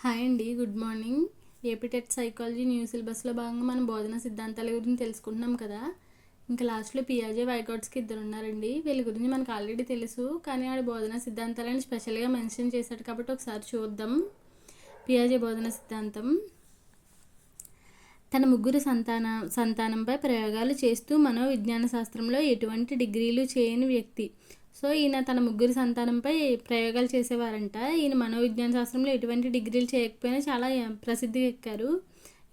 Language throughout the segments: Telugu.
హాయ్ అండి good morning. APTET psychology new సిలబస్లో భాగంగా మనం బోధన సిద్ధాంతాల గురించి తెలుసుకుంటున్నాం కదా. ఇంకా లాస్ట్లో పియాజే వైకౌట్స్కి ఇద్దరు ఉన్నారండి. వీళ్ళ గురించి మనకు ఆల్రెడీ తెలుసు కానీ ఆడ బోధన సిద్ధాంతాలని స్పెషల్గా మెన్షన్ చేశాడు కాబట్టి ఒకసారి చూద్దాం. పియాజే బోధన సిద్ధాంతం. తన ముగ్గురు సంతాన సంతానంపై ప్రయోగాలు చేస్తూ మనోవిజ్ఞాన శాస్త్రంలో ఎటువంటి డిగ్రీలు చేయని వ్యక్తి. సో ఈయన తన ముగ్గురు సంతానంపై ప్రయోగాలు చేసేవారంట. ఈయన మనోవిజ్ఞాన శాస్త్రంలో ఎటువంటి డిగ్రీలు చేయకపోయినా చాలా ప్రసిద్ధి ఎక్కారు.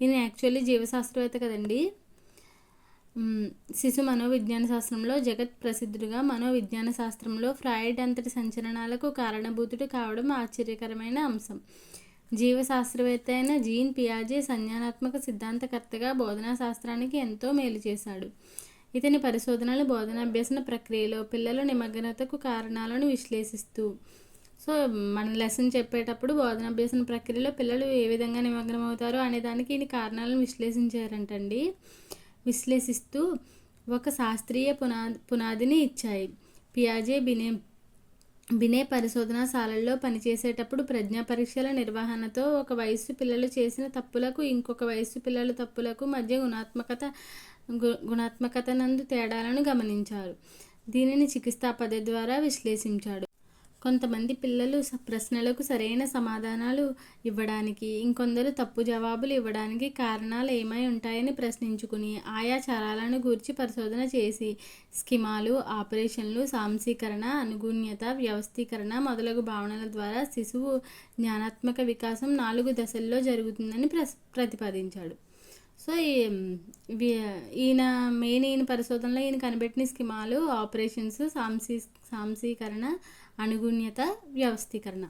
ఈయన యాక్చువల్లీ జీవశాస్త్రవేత్త కదండి. శిశు మనోవిజ్ఞాన శాస్త్రంలో జగత్ ప్రసిద్ధుడుగా మనోవిజ్ఞాన శాస్త్రంలో ఫ్రాయిడ్ అంతటి సంచలనాలకు కారణభూతుడు కావడం ఆశ్చర్యకరమైన అంశం. జీవశాస్త్రవేత్త అయిన జీన్ పియాజే సంజ్ఞానాత్మక సిద్ధాంతకర్తగా బోధనా శాస్త్రానికి ఎంతో మేలు చేశాడు. ఇతని పరిశోధనలు బోధనాభ్యసన ప్రక్రియలో పిల్లల నిమగ్నతకు కారణాలను విశ్లేషిస్తూ. సో మన లెసన్ చెప్పేటప్పుడు బోధనాభ్యసన ప్రక్రియలో పిల్లలు ఏ విధంగా నిమగ్నం అవుతారో అనే దానికి ఈయన కారణాలను విశ్లేషించారంటండి. విశ్లేషిస్తూ ఒక శాస్త్రీయ పునా పునాదిని ఇచ్చాయి. పియాజే బినే బినే పరిశోధనాశాలల్లో పనిచేసేటప్పుడు ప్రజ్ఞా పరీక్షల నిర్వహణతో ఒక వయస్సు పిల్లలు చేసిన తప్పులకు ఇంకొక వయస్సు పిల్లల తప్పులకు మధ్య గుణాత్మకత గు- గుణాత్మకత నందు తేడాలను గమనించారు. దీనిని చికిత్సా పద్ధతి ద్వారా విశ్లేషించాడు. కొంతమంది పిల్లలు ప్రశ్నలకు సరైన సమాధానాలు ఇవ్వడానికి ఇంకొందరు తప్పు జవాబులు ఇవ్వడానికి కారణాలు ఏమై ఉంటాయని ప్రశ్నించుకుని ఆయా చరాలను గూర్చి పరిశోధన చేసి స్కిమాలు ఆపరేషన్లు సాంసీకరణ అనుగుణ్యత వ్యవస్థీకరణ మొదలగు భావనల ద్వారా శిశువు జ్ఞానాత్మక వికాసం నాలుగు దశల్లో జరుగుతుందని ప్రస్ ప్రతిపాదించాడు. సో ఈ- ఈయన మెయిన్ ఈయన పరిశోధనలో ఈయన కనిపెట్టిన స్కిమాలు ఆపరేషన్స్ సాంసీ సాంసీకరణ అనుగుణ్యత వ్యవస్థీకరణ.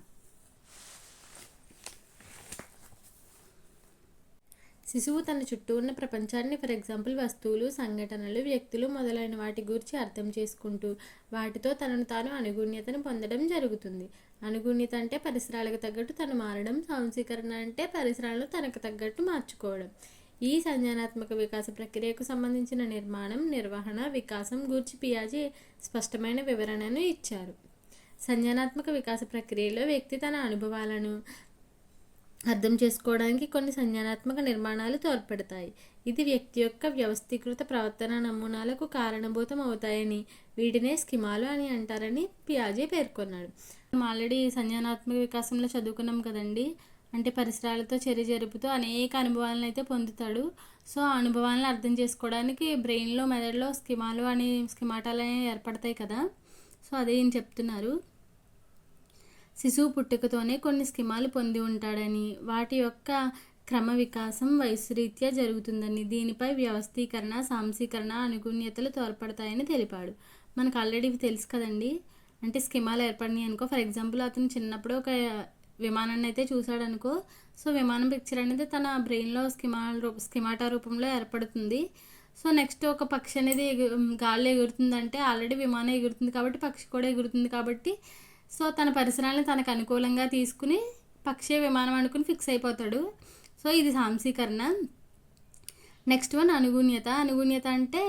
శిశువు తన చుట్టూ ఉన్న ప్రపంచాన్ని ఫర్ ఎగ్జాంపుల్ వస్తువులు సంఘటనలు వ్యక్తులు మొదలైన వాటి గురించి అర్థం చేసుకుంటూ వాటితో తనను తాను అనుగుణ్యతను పొందడం జరుగుతుంది. అనుగుణ్యత అంటే పరిసరాలకు తగ్గట్టు తను మారడం సాంసీకరణ అంటే పరిసరాలను తనకు తగ్గట్టు మార్చుకోవడం. ఈ సంజ్ఞానాత్మక వికాస ప్రక్రియకు సంబంధించిన నిర్మాణం నిర్వహణ వికాసం గూర్చి పియాజీ స్పష్టమైన వివరణను ఇచ్చారు. సంజ్ఞానాత్మక వికాస ప్రక్రియలో వ్యక్తి తన అనుభవాలను అర్థం చేసుకోవడానికి కొన్ని సంజ్ఞానాత్మక నిర్మాణాలు తోడ్పడతాయి. ఇది వ్యక్తి యొక్క వ్యవస్థీకృత ప్రవర్తన నమూనాలకు కారణభూతం అవుతాయని వీటినే స్కిమాలు అని అంటారని పియాజే పేర్కొన్నాడు. మనం ఆల్రెడీ సంజ్ఞానాత్మక వికాసంలో చదువుకున్నాం కదండి. అంటే పరిసరాలతో చర్య జరుపుతూ అనేక అనుభవాలను అయితే పొందుతాడు. సో ఆ అనుభవాలను అర్థం చేసుకోవడానికి బ్రెయిన్లో మెదడులో స్కిమాలు అని స్కిమాటాలు అనేవి ఏర్పడతాయి కదా. సో అదే ఈయన చెప్తున్నారు. శిశువు పుట్టుకతోనే కొన్ని స్కిమాలు పొంది ఉంటాడని వాటి యొక్క క్రమ వికాసం వయస్సు రీత్యా జరుగుతుందని దీనిపై వ్యవస్థీకరణ సాంసీకరణ అనుగుణ్యతలు తోడ్పడతాయని తెలిపాడు. మనకు ఆల్రెడీ ఇవి తెలుసు కదండి. అంటే స్కిమాలు ఏర్పడినాయి అనుకో ఫర్ ఎగ్జాంపుల్ అతను చిన్నప్పుడు ఒక విమానాన్ని అయితే చూశాడనుకో సో విమానం పిక్చర్ అనేది తన బ్రెయిన్లో స్కిమాల రూప స్కిమాటా రూపంలో ఏర్పడుతుంది. సో నెక్స్ట్ ఒక పక్షి అనేది ఎగు గాల్లో ఎగురుతుందంటే ఆల్రెడీ విమానం ఎగురుతుంది కాబట్టి పక్షి కూడా ఎగురుతుంది కాబట్టి సో తన పరిసరాలను తనకు అనుకూలంగా తీసుకుని పక్షి విమానం అనుకుని ఫిక్స్ అయిపోతాడు. సో ఇది సాంసీకరణ నెక్స్ట్ వన్ అనుగుణ్యత. అనుగుణ్యత అంటే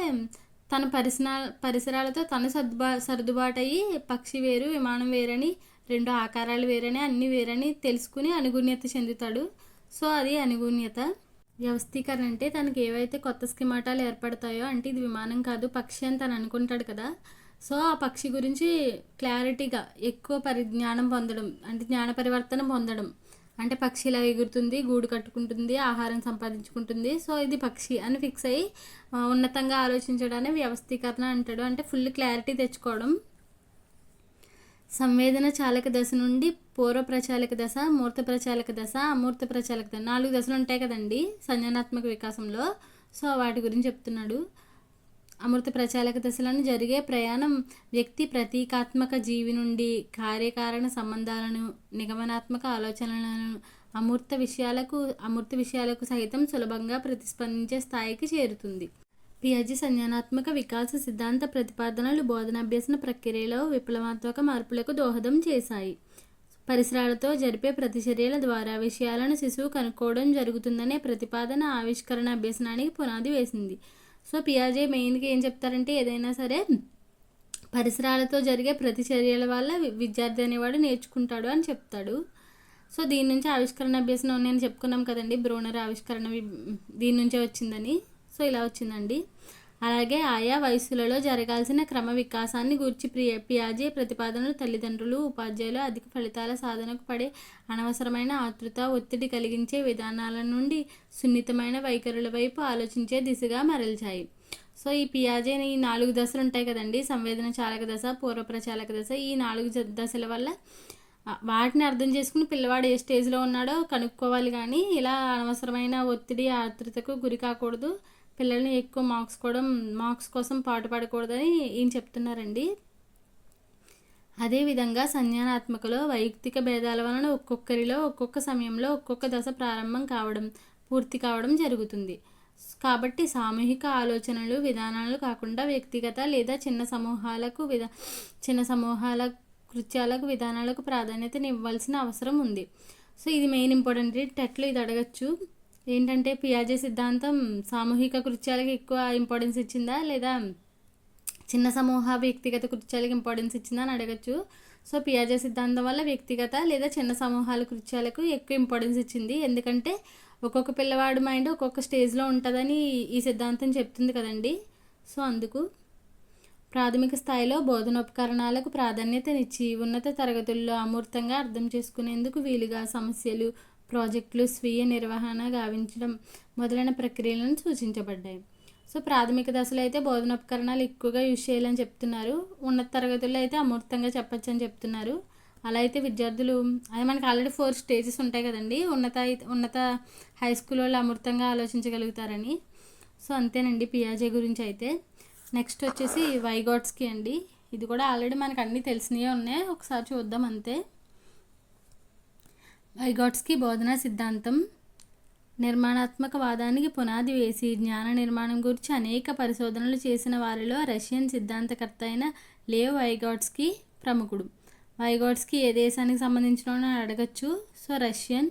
తన పరిసరా పరిసరాలతో తను సర్దుబా సర్దుబాటు అయ్యి పక్షి వేరు విమానం వేరని రెండు ఆకారాలు వేరని అన్ని వేరని తెలుసుకుని అనుగుణ్యత చెందుతాడు. సో అది అనుగుణ్యత. వ్యవస్థీకరణ అంటే తనకి ఏవైతే కొత్త స్కిమాటాలు ఏర్పడతాయో అంటే ఇది విమానం కాదు పక్షి అని తను అనుకుంటాడు కదా. సో ఆ పక్షి గురించి క్లారిటీగా ఎక్కువ పరిజ్ఞానం పొందడం అంటే జ్ఞాన పరివర్తన పొందడం. అంటే పక్షి ఇలా ఎగురుతుంది గూడు కట్టుకుంటుంది ఆహారం సంపాదించుకుంటుంది. సో ఇది పక్షి అని ఫిక్స్ అయ్యి ఉన్నతంగా ఆలోచించడాన్ని వ్యవస్థీకరణ అంటాడు. అంటే ఫుల్ క్లారిటీ తెచ్చుకోవడం. సంవేదన చాలక దశ నుండి పూర్వ ప్రచాలక దశ మూర్త ప్రచాలక దశ అమూర్త ప్రచాలక దశ నాలుగు దశలు ఉంటాయి కదండి సంజ్ఞానాత్మక వికాసంలో. సో వాటి గురించి చెప్తున్నాడు. అమృత ప్రచాలక దశలను జరిగే ప్రయాణం వ్యక్తి ప్రతీకాత్మక జీవి నుండి కార్యకారణ సంబంధాలను నిగమనాత్మక ఆలోచనలను అమూర్త విషయాలకు అమూర్త విషయాలకు సైతం సులభంగా ప్రతిస్పందించే స్థాయికి చేరుతుంది. పియాజీ సంజ్ఞానాత్మక వికాస సిద్ధాంత ప్రతిపాదనలు బోధనాభ్యసన ప్రక్రియలో విప్లవాత్మక మార్పులకు దోహదం చేశాయి. పరిసరాలతో జరిపే ప్రతిచర్యల ద్వారా విషయాలను శిశువు కనుక్కోవడం జరుగుతుందనే ప్రతిపాదన ఆవిష్కరణ అభ్యసనానికి పునాది వేసింది. సో పియాజే మెయిన్గా ఏం చెప్తారంటే ఏదైనా సరే పరిసరాలతో జరిగే ప్రతిచర్యల వల్ల విద్యార్థి అనేవాడు నేర్చుకుంటాడు అని చెప్తాడు. సో దీని నుంచి ఆవిష్కరణ అభ్యసనం నేను చెప్పుకున్నాం కదండి బ్రోనర్ ఆవిష్కరణ దీని నుంచే వచ్చిందని. సో ఇలా వచ్చిందండి. అలాగే ఆయా వయసులలో జరగాల్సిన క్రమ వికాసాన్ని గూర్చి ప్రియ పియాజే ప్రతిపాదనలు తల్లిదండ్రులు ఉపాధ్యాయులు అధిక ఫలితాల సాధనకు పడే అనవసరమైన ఆతృత ఒత్తిడి కలిగించే విధానాల నుండి సున్నితమైన వైఖరుల వైపు ఆలోచించే దిశగా మరల్చాయి. సో ఈ పియాజే ఈ నాలుగు దశలు ఉంటాయి కదండి. సంవేదన చాలక దశ పూర్వ ప్రచాలక దశ. ఈ నాలుగు దశల వల్ల వాటిని అర్థం చేసుకుని పిల్లవాడు ఏ స్టేజ్లో ఉన్నాడో కనుక్కోవాలి కానీ ఇలా అనవసరమైన ఒత్తిడి ఆతృతకు గురి కాకూడదు. పిల్లల్ని ఎక్కువ మార్క్స్ కూడా మార్క్స్ కోసం పాటుపడకూడదని ఈయన చెప్తున్నారండి. అదేవిధంగా సంజ్ఞానాత్మకలో వైయక్తిక భేదాల వలన ఒక్కొక్కరిలో ఒక్కొక్క సమయంలో ఒక్కొక్క దశ ప్రారంభం కావడం పూర్తి కావడం జరుగుతుంది. కాబట్టి సామూహిక ఆలోచనలు విధానాలు కాకుండా వ్యక్తిగత లేదా చిన్న సమూహాలకు విధా చిన్న సమూహాల కృత్యాలకు విధానాలకు ప్రాధాన్యతనివ్వాల్సిన అవసరం ఉంది. సో ఇది మెయిన్ ఇంపార్టెంట్. టెట్లో ఇది అడగచ్చు. ఏంటంటే పియాజే సిద్ధాంతం సామూహిక కృత్యాలకు ఎక్కువ ఇంపార్టెన్స్ ఇచ్చిందా? లేదా చిన్న సమూహ వ్యక్తిగత కృత్యాలకు ఇంపార్టెన్స్ ఇచ్చిందా అని అడగచ్చు. సో పియాజే సిద్ధాంతం వల్ల వ్యక్తిగత లేదా చిన్న సమూహాల కృత్యాలకు ఎక్కువ ఇంపార్టెన్స్ ఇచ్చింది. ఎందుకంటే ఒక్కొక్క పిల్లవాడి మైండ్ ఒక్కొక్క స్టేజ్లో ఉంటుందని ఈ సిద్ధాంతం చెప్తుంది కదండి. సో అందుకు ప్రాథమిక స్థాయిలో బోధనోపకరణాలకు ప్రాధాన్యతనిచ్చి ఉన్నత తరగతుల్లో అమూర్తంగా అర్థం చేసుకునేందుకు వీలుగా సమస్యలు ప్రాజెక్టులు స్వీయ నిర్వహణ గావించడం మొదలైన ప్రక్రియలను సూచించబడ్డాయి. సో ప్రాథమిక దశలో అయితే బోధనోపకరణాలు ఎక్కువగా యూజ్ చేయాలని చెప్తున్నారు. ఉన్నత తరగతుల్లో అయితే అమూర్తంగా చెప్పచ్చు అని చెప్తున్నారు. అలా అయితే విద్యార్థులు అదే మనకి ఆల్రెడీ ఫోర్ స్టేజెస్ ఉంటాయి కదండి. ఉన్నత ఉన్నత హై స్కూల్ వాళ్ళు అమృతంగా ఆలోచించగలుగుతారని. సో అంతేనండి పియాజే గురించి అయితే. నెక్స్ట్ వచ్చేసి వైగాట్స్కి అండి. ఇది కూడా ఆల్రెడీ మనకు అన్నీ తెలిసినవే ఉన్నాయి. ఒకసారి చూద్దాం అంతే. వైగాట్స్కి బోధనా సిద్ధాంతం నిర్మాణాత్మక వాదానికి పునాది వేసి జ్ఞాన నిర్మాణం గురించి అనేక పరిశోధనలు చేసిన వారిలో రష్యన్ సిద్ధాంతకర్త అయిన లేవ్ వైగాట్స్కి ప్రముఖుడు. వైగాట్స్కి ఏ దేశానికి సంబంధించిన అడగచ్చు. So Russian.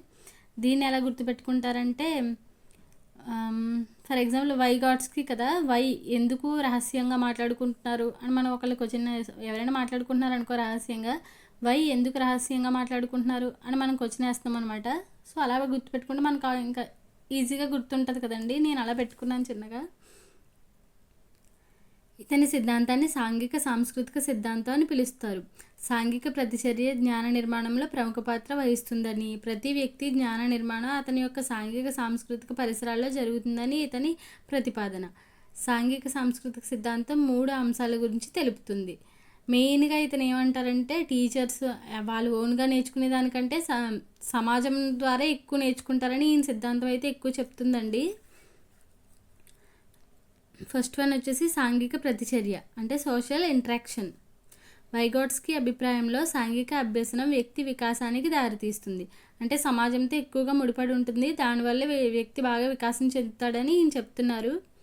దీన్ని ఎలా గుర్తుపెట్టుకుంటారంటే ఫర్ ఎగ్జాంపుల్ వై గాడ్స్కి కదా వై ఎందుకు రహస్యంగా మాట్లాడుకుంటున్నారు అని మనం ఒకళ్ళకి క్వశ్చన్ ఎవరైనా మాట్లాడుకుంటున్నారు అనుకో రహస్యంగా వై ఎందుకు రహస్యంగా మాట్లాడుకుంటున్నారు అని మనం క్వశ్చన్ వేస్తాం అనమాట సో అలా గుర్తుపెట్టుకుంటే మనకు ఇంకా ఈజీగా గుర్తుంటుంది కదండి. నేను అలా పెట్టుకున్నాను చిన్నగా. ఇతని సిద్ధాంతాన్ని సాంఘిక సాంస్కృతిక సిద్ధాంతం అని పిలుస్తారు. సాంఘిక ప్రతిచర్య జ్ఞాన నిర్మాణంలో ప్రముఖ పాత్ర వహిస్తుందని ప్రతి వ్యక్తి జ్ఞాన నిర్మాణం అతని యొక్క సాంఘిక సాంస్కృతిక పరిసరాల్లో జరుగుతుందని ఇతని ప్రతిపాదన. సాంఘిక సాంస్కృతిక సిద్ధాంతం మూడు అంశాల గురించి తెలుపుతుంది. మెయిన్గా ఇతను ఏమంటారంటే టీచర్స్ వాళ్ళు ఓన్గా నేర్చుకునే దానికంటే స- సమాజం ద్వారా ఎక్కువ నేర్చుకుంటారని ఈయన సిద్ధాంతం అయితే ఎక్కువ చెప్తుందండి. ఫస్ట్ వన్ వచ్చేసి సాంఘిక ప్రతిచర్య అంటే సోషల్ ఇంట్రాక్షన్. వైగాట్స్కి అభిప్రాయంలో సాంఘిక అభ్యసనం వ్యక్తి వికాసానికి దారితీస్తుంది. అంటే సమాజంతో ఎక్కువగా ముడిపడి ఉంటుంది దానివల్ల వ్యక్తి బాగా వికాసం చెందుతాడని ఈయన చెప్తున్నారు.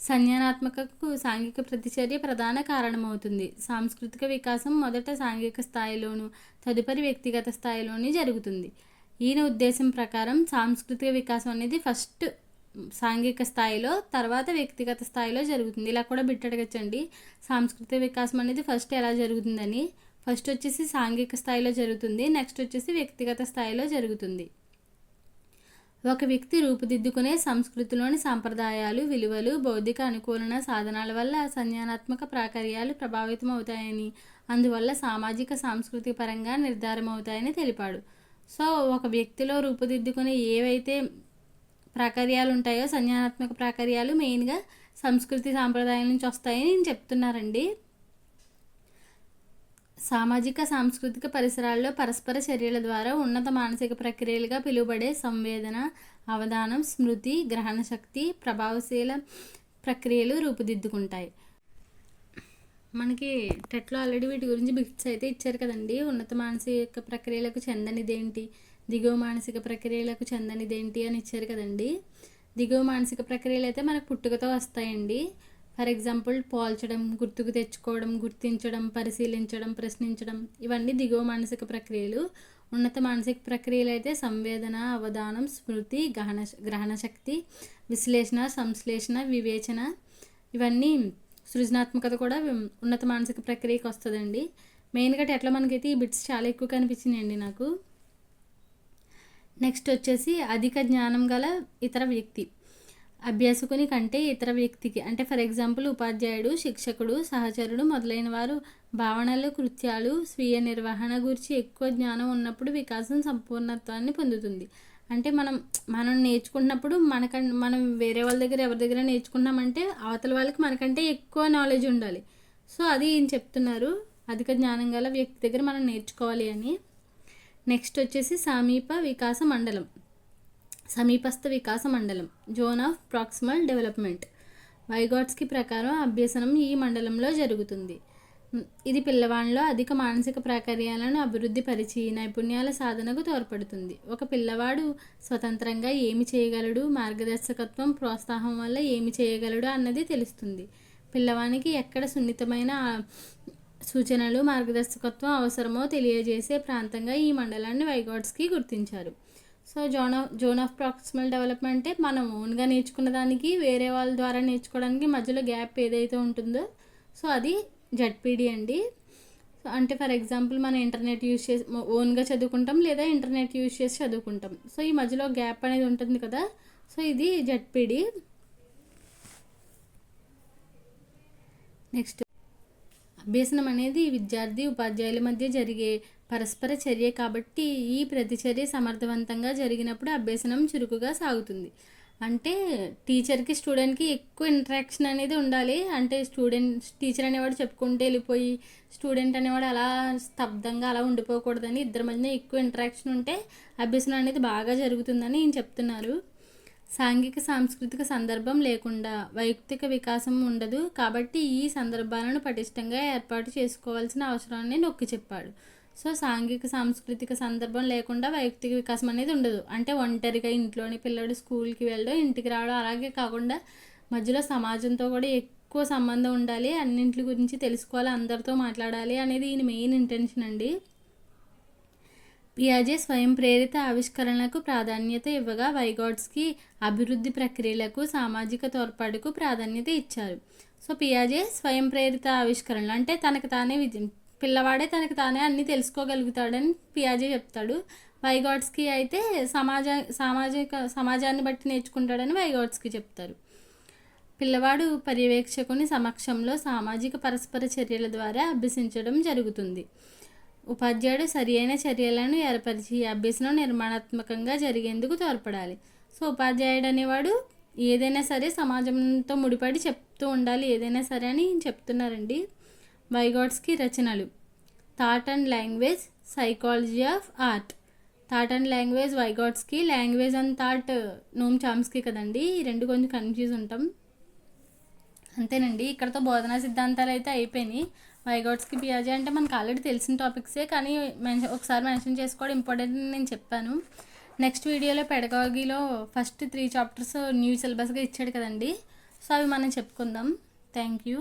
సంజ్ఞానాత్మకకు సాంఘిక ప్రతిచర్య ప్రధాన కారణమవుతుంది. సాంస్కృతిక వికాసం మొదట సాంఘిక స్థాయిలోను తదుపరి వ్యక్తిగత స్థాయిలోనే జరుగుతుంది. ఈయన ఉద్దేశం ప్రకారం సాంస్కృతిక వికాసం అనేది ఫస్ట్ సాంఘిక స్థాయిలో తర్వాత వ్యక్తిగత స్థాయిలో జరుగుతుంది. ఇలా కూడా బిట్టడగచ్చండి సాంస్కృతిక వికాసం అనేది ఫస్ట్ ఎలా జరుగుతుందని. ఫస్ట్ వచ్చేసి సాంఘిక స్థాయిలో జరుగుతుంది నెక్స్ట్ వచ్చేసి వ్యక్తిగత స్థాయిలో జరుగుతుంది. ఒక వ్యక్తి రూపుదిద్దుకునే సంస్కృతిలోని సాంప్రదాయాలు విలువలు బౌద్ధిక అనుకూలన సాధనాల వల్ల సంజ్ఞానాత్మక ప్రాకర్యాలు ప్రభావితం అవుతాయని అందువల్ల సామాజిక సాంస్కృతిక పరంగా నిర్ధారమవుతాయని తెలిపాడు. సో ఒక వ్యక్తిలో రూపుదిద్దుకునే ఏవైతే ప్రాకర్యాలు ఉంటాయో సంజ్ఞానాత్మక ప్రాకర్యాలు మెయిన్గా సంస్కృతి సాంప్రదాయాల నుంచి వస్తాయని నేను చెప్తున్నారండి. సామాజిక సాంస్కృతిక పరిసరాల్లో పరస్పర చర్యల ద్వారా ఉన్నత మానసిక ప్రక్రియలుగా పిలువబడే సంవేదన అవధానం స్మృతి గ్రహణ శక్తి ప్రభావశీల ప్రక్రియలు రూపుదిద్దుకుంటాయి. మనకి టెట్లో ఆల్రెడీ వీటి గురించి బిట్స్ అయితే ఇచ్చారు కదండి. ఉన్నత మానసిక ప్రక్రియలకు చెందనిదేంటి? దిగువ మానసిక ప్రక్రియలకు చెందనిదేంటి అని ఇచ్చారు కదండి. దిగువ మానసిక ప్రక్రియలు అయితే మనకు పుట్టుకతో వస్తాయండి. ఫర్ ఎగ్జాంపుల్ పోల్చడం గుర్తుకు తెచ్చుకోవడం గుర్తించడం పరిశీలించడం ప్రశ్నించడం ఇవన్నీ దిగువ మానసిక ప్రక్రియలు. ఉన్నత మానసిక ప్రక్రియలు అయితే సంవేదన అవధానం స్మృతి గ్రహణ గ్రహణ శక్తి విశ్లేషణ సంశ్లేషణ వివేచన. ఇవన్నీ సృజనాత్మకత కూడా ఉన్నత మానసిక ప్రక్రియకి వస్తుందండి. మెయిన్గా ఎట్లా మనకైతే ఈ బిట్స్ చాలా ఎక్కువ కనిపించినాయండి నాకు. నెక్స్ట్ వచ్చేసి అధిక జ్ఞానం గల ఇతర వ్యక్తి. అభ్యాసకుని కంటే ఇతర వ్యక్తికి అంటే ఫర్ ఎగ్జాంపుల్ ఉపాధ్యాయుడు శిక్షకుడు సహచరుడు మొదలైన వారు భావనలు కృత్యాలు స్వీయ నిర్వహణ గురించి ఎక్కువ జ్ఞానం ఉన్నప్పుడు వికాసం సంపూర్ణత్వాన్ని పొందుతుంది. అంటే మనం మనం నేర్చుకున్నప్పుడు మనకం మనం వేరే వాళ్ళ దగ్గర ఎవరి దగ్గర నేర్చుకున్నామంటే అవతల వాళ్ళకి మనకంటే ఎక్కువ నాలెడ్జ్ ఉండాలి. సో అది ఈయన చెప్తున్నారు. అధిక జ్ఞానం గల వ్యక్తి దగ్గర మనం నేర్చుకోవాలి అని. నెక్స్ట్ వచ్చేసి సమీప వికాస మండలం. సమీపస్థ వికాస మండలం zone of proximal development. Vygotsky ప్రకారం అభ్యసనం ఈ మండలంలో జరుగుతుంది. ఇది పిల్లవాడిలో అధిక మానసిక ప్రక్రియలను అభివృద్ధి పరిచి నైపుణ్యాల సాధనకు తోడ్పడుతుంది. ఒక పిల్లవాడు స్వతంత్రంగా ఏమి చేయగలడు మార్గదర్శకత్వం ప్రోత్సాహం వల్ల ఏమి చేయగలడు అన్నది తెలుస్తుంది. పిల్లవానికి ఎక్కడ సున్నితమైన సూచనలు మార్గదర్శకత్వం అవసరమో తెలియజేసే ప్రాంతంగా ఈ మండలాన్ని వైగాట్స్కి గుర్తించారు. So zone of zone of proximal development అంటే మనం ఓన్గా నేర్చుకున్న దానికి వేరే వాళ్ళ ద్వారా నేర్చుకోవడానికి మధ్యలో గ్యాప్ ఏదైతే ఉంటుందో సో అది జడ్పీడీ అండి. సో అంటే ఫర్ ఎగ్జాంపుల్ మనం ఇంటర్నెట్ యూస్ చేసి ఓన్గా చదువుకుంటాం లేదా ఇంటర్నెట్ యూస్ చేసి చదువుకుంటాం. సో ఈ మధ్యలో గ్యాప్ అనేది ఉంటుంది కదా సో ఇది జడ్పీడీ. నెక్స్ట్. అభ్యసనం అనేది విద్యార్థి ఉపాధ్యాయుల మధ్య జరిగే పరస్పర చర్య కాబట్టి ఈ ప్రతిచర్య సమర్థవంతంగా జరిగినప్పుడు అభ్యసనం చురుకుగా సాగుతుంది. అంటే టీచర్కి స్టూడెంట్కి ఎక్కువ ఇంటరాక్షన్ అనేది ఉండాలి. అంటే స్టూడెంట్ టీచర్ అనేవాడు చెప్పుకుంటూ వెళ్ళిపోయి స్టూడెంట్ అనేవాడు అలా స్తబ్దంగా అలా ఉండిపోకూడదని ఇద్దరి మధ్యన ఎక్కువ ఇంటరాక్షన్ ఉంటే అభ్యసనం అనేది బాగా జరుగుతుందని ఈయన చెప్తున్నారు. సాంఘిక సాంస్కృతిక సందర్భం లేకుండా వైయక్తిక వికాసం ఉండదు. కాబట్టి ఈ సందర్భాలను పటిష్టంగా ఏర్పాటు చేసుకోవాల్సిన అవసరాన్ని నొక్కి చెప్పాడు. సో సాంఘిక సాంస్కృతిక సందర్భం లేకుండా వైయక్తిక వికాసం అనేది ఉండదు. అంటే ఒంటరిగా ఇంట్లోని పిల్లడు స్కూల్కి వెళ్ళడం ఇంటికి రావడం అలాగే కాకుండా మధ్యలో సమాజంతో కూడా ఎక్కువ సంబంధం ఉండాలి అన్నింటి గురించి తెలుసుకోవాలి అందరితో మాట్లాడాలి అనేది ఈయన మెయిన్ ఇంటెన్షన్ అండి. పియాజే స్వయం ప్రేరిత ఆవిష్కరణలకు ప్రాధాన్యత ఇవ్వగా వైగాడ్స్కి అభివృద్ధి ప్రక్రియలకు సామాజిక తోడ్పాటుకు ప్రాధాన్యత ఇచ్చారు. సో పియాజే స్వయం ప్రేరిత ఆవిష్కరణలు అంటే తనకు తానే విజయం పిల్లవాడే తనకు తానే అన్నీ తెలుసుకోగలుగుతాడని పియాజే చెప్తాడు. వైగాడ్స్కి అయితే సమాజ సామాజిక సమాజాన్ని బట్టి నేర్చుకుంటాడని వైగాడ్స్కి చెప్తారు. పిల్లవాడు పర్యవేక్షకుని సమక్షంలో సామాజిక పరస్పర చర్యల ద్వారా అభ్యసించడం జరుగుతుంది. ఉపాధ్యాయుడు సరి అయిన చర్యలను ఏర్పరిచి అభ్యసనం నిర్మాణాత్మకంగా జరిగేందుకు తోడ్పడాలి. సో ఉపాధ్యాయుడు అనేవాడు ఏదైనా సరే సమాజంతో ముడిపడి చెప్తూ ఉండాలి. ఏదైనా సరే అని చెప్తున్నారండి. వైగాడ్స్కి రచనలు. Thought and language psychology of art. Thought and language Vygotsky language and thought Noam Chomsky కదండి ఈ రెండు కొంచెం కన్ఫ్యూజ్ ఉంటాం. అంతేనండి ఇక్కడతో బోధనా సిద్ధాంతాలు అయితే అయిపోయినాయి. వైగాట్స్కి పియాజీ అంటే మనకు ఆల్రెడీ తెలిసిన టాపిక్సే కానీ మెన్షన్ ఒకసారి మెన్షన్ చేసుకోవడం ఇంపార్టెంట్ నేను చెప్పాను. నెక్స్ట్ వీడియోలో పెడగాగిలో ఫస్ట్ త్రీ చాప్టర్స్ న్యూ సిలబస్గా ఇచ్చాడు కదండి సో అవి మనం చెప్పుకుందాం. Thank you.